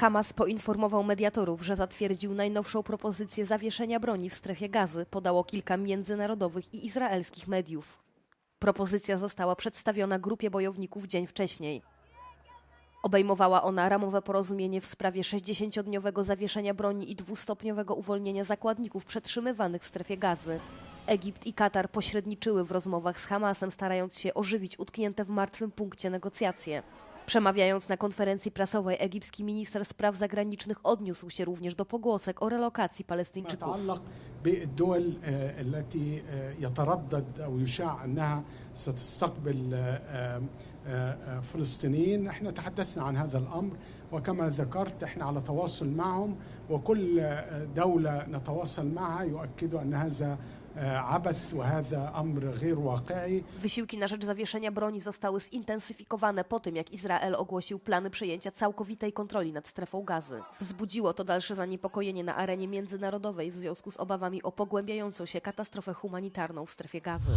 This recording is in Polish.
Hamas poinformował mediatorów, że zatwierdził najnowszą propozycję zawieszenia broni w strefie gazy, podało kilka międzynarodowych i izraelskich mediów. Propozycja została przedstawiona grupie bojowników dzień wcześniej. Obejmowała ona ramowe porozumienie w sprawie 60-dniowego zawieszenia broni i dwustopniowego uwolnienia zakładników przetrzymywanych w strefie gazy. Egipt i Katar pośredniczyły w rozmowach z Hamasem, starając się ożywić utknięte w martwym punkcie negocjacje. Przemawiając na konferencji prasowej, egipski minister spraw zagranicznych odniósł się również do pogłosek o relokacji Palestyńczyków. يتعلق بالدول آه، التي آه، يتردد او يشاع انها ستستقبل آه، آه، آه، فلسطينيين احنا تحدثنا عن هذا الامر وكما ذكرت احنا على تواصل معهم وكل آه، دوله نتواصل معها يؤكد ان هذا آه، عبث وهذا امر غير واقعي Wysiłki na rzecz zawieszenia broni zostały zintensyfikowane po tym, jak Izrael ogłosił plany przejęcia całkowitej kontroli nad strefą gazy. Wzbudziło to dalsze zaniepokojenie na arenie międzynarodowej w związku z obawami o pogłębiającą się katastrofę humanitarną w strefie gazy.